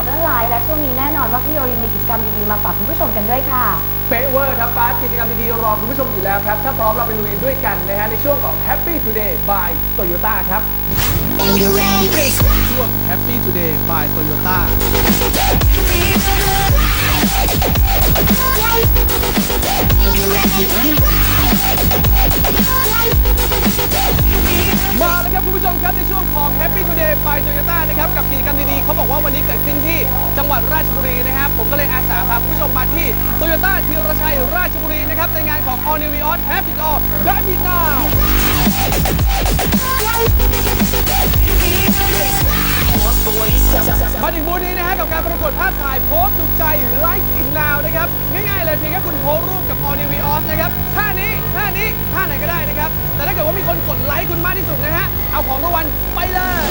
Modern Life และช่วงนี้แน่นอนว่าพี่โยยังมีกิจกรรมดีๆมาฝากคุณผู้ชมกันด้วยค่ะ เป๊ะเวอร์ครับฟ้ากิจกรรมดีๆรอคุณผู้ชมอยู่แล้วครับ ถ้าพร้อมเราไปลุยด้วยกันนะฮะในช่วงของ Happy Today by Toyota ครับ ช่วง Happy Today by Toyota ม ผู้ชมครับในช่วงของ Happy Today by Toyota นะครับกับกิจกรรมดีๆเขาบอกว่าวันนี้เกิดขึ้นที่จังหวัดราชบุรีนะครับผมก็เลยอาสาพาคุณผู้ชมมาที่ Toyota ธีรชัยราชบุรีนะครับในงานของ All New Vios Happy All Drive It Now มาถึงบูธนี้นะฮะกับการประกวดภาพถ่ายโพสต์ถูกใจ Like It Now นะครับ เพียงแค่คุณโพสต์รูปกับ All New Vios นะครับท่านี้ท่านี้ท่าไหนก็ได้นะครับ แต่ถ้าเกิดว่ามีคนกดไลค์คุณมากที่สุดนะฮะ เอาของรางวัลไปเลย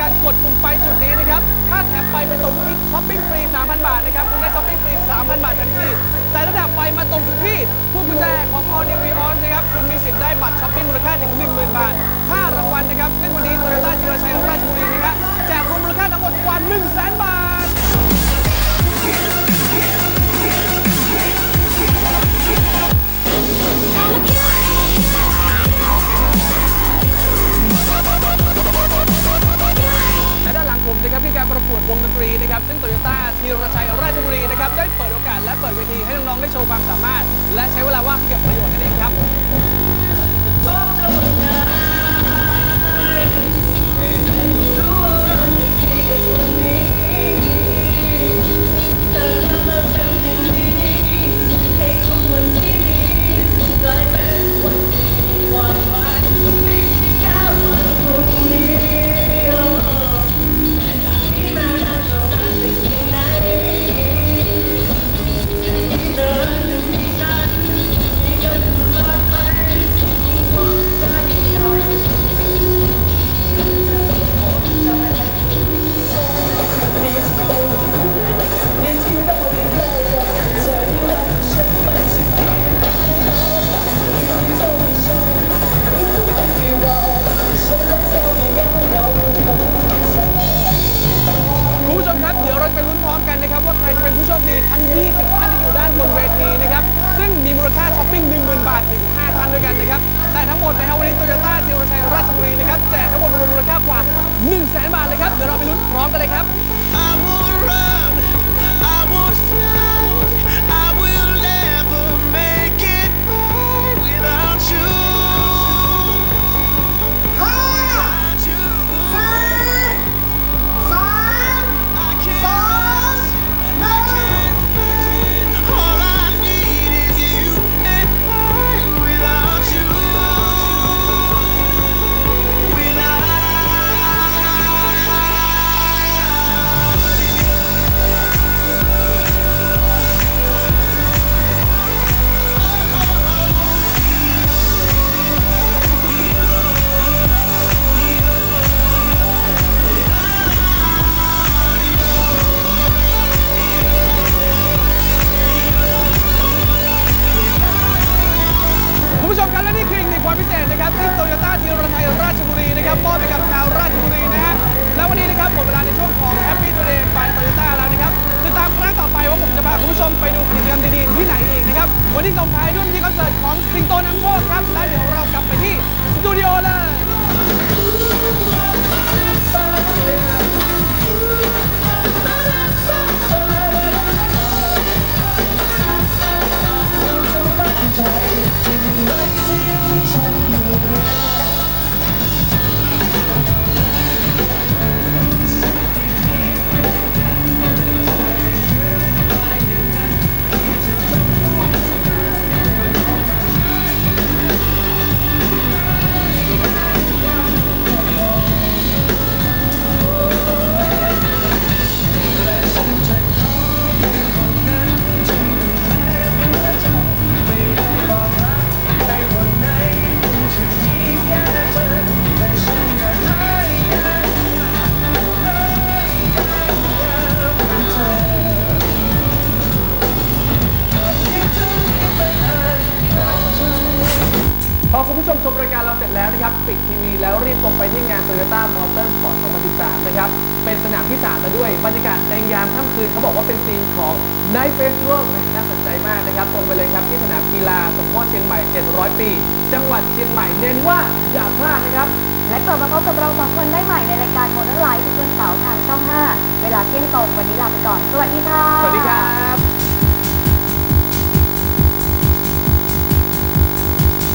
การกดปุ่มไปจุดนี้นะครับ ถ้าแถบไปไปตรงที่ช้อปปิ้งฟรี 3,000 บาทนะครับ คุณได้ช้อปปิ้งฟรี 3,000 บาททันที แต่ถ้าแถบไปมาตรงจุดที่ผู้กุญแจของ All New Vios นะครับ คุณมีสิทธิ์ได้บัตรช้อปปิ้งมูลค่าถึง 10,000 บาท 5 รางวัลนะครับ ซึ่งวันนี้โตโยต้าจิรชัยราช ต้าธีรชัยราชบุรีนะครับได้เปิดโอกาสและเปิดเวทีให้น้องๆได้โชว์ความสามารถ และใช้เวลาว่างให้เกิดประโยชน์นั่นเองครับ ลค่ง 10,000 บาทถึง 5 ท่านด้วยกันนะครับ แต่ทั้งหมดนะครับวันนี้โตโยต้าธีรชัยราชบุรีนะครับแจกทั้งหมดรวมมูลค่ากว่า 1 0 0 0 0แบาทเลยครับ เดี๋ยวเราไปลุ้นพร้อมกันเลยครับ นะครับที่โตโยต้าธีรชัยราชบุรีนะครับมอบให้กับชาวราชบุรีนะฮะและวันนี้นะครับหมดเวลาในช่วงของ Happy Today by Toyota แล้วนะครับติดตามครั้งต่อไปว่าผมจะพาคุณผู้ชมไปดูกิจกรรมดีๆที่ไหนอีกนะครับวันนี้ส่งท้ายด้วยที่คอนเสิร์ตของสิงโตนำโชคครับและเดี๋ยวเรากลับไปที่สตูดิโอเลย I การเราเสร็จแล้วนะครับ ปิดทีวีแล้วรีบตรงไปที่งาน Toyota Motor Sport 2013 นะครับ เป็นสนามที่3แล้วด้วย บรรยากาศในยามค่ำคืนเขาบอกว่าเป็นธีมของ Night Festival แหมน่าสนใจมากนะครับ ตรงไปเลยครับที่สนามกีฬาสมโพธิเชียงใหม่ 700 ปี จังหวัดเชียงใหม่เน้นว่าอย่าพลาดนะครับ และกลับมาพบกับเราสองคนได้ใหม่ในรายการโมเดิร์นไลฟ์ทุกวันเสาร์ทางช่อง 5 เวลาเที่ยงตรงวันนี้ลาไปก่อน สวัสดีค่ะ สวัสดีครับ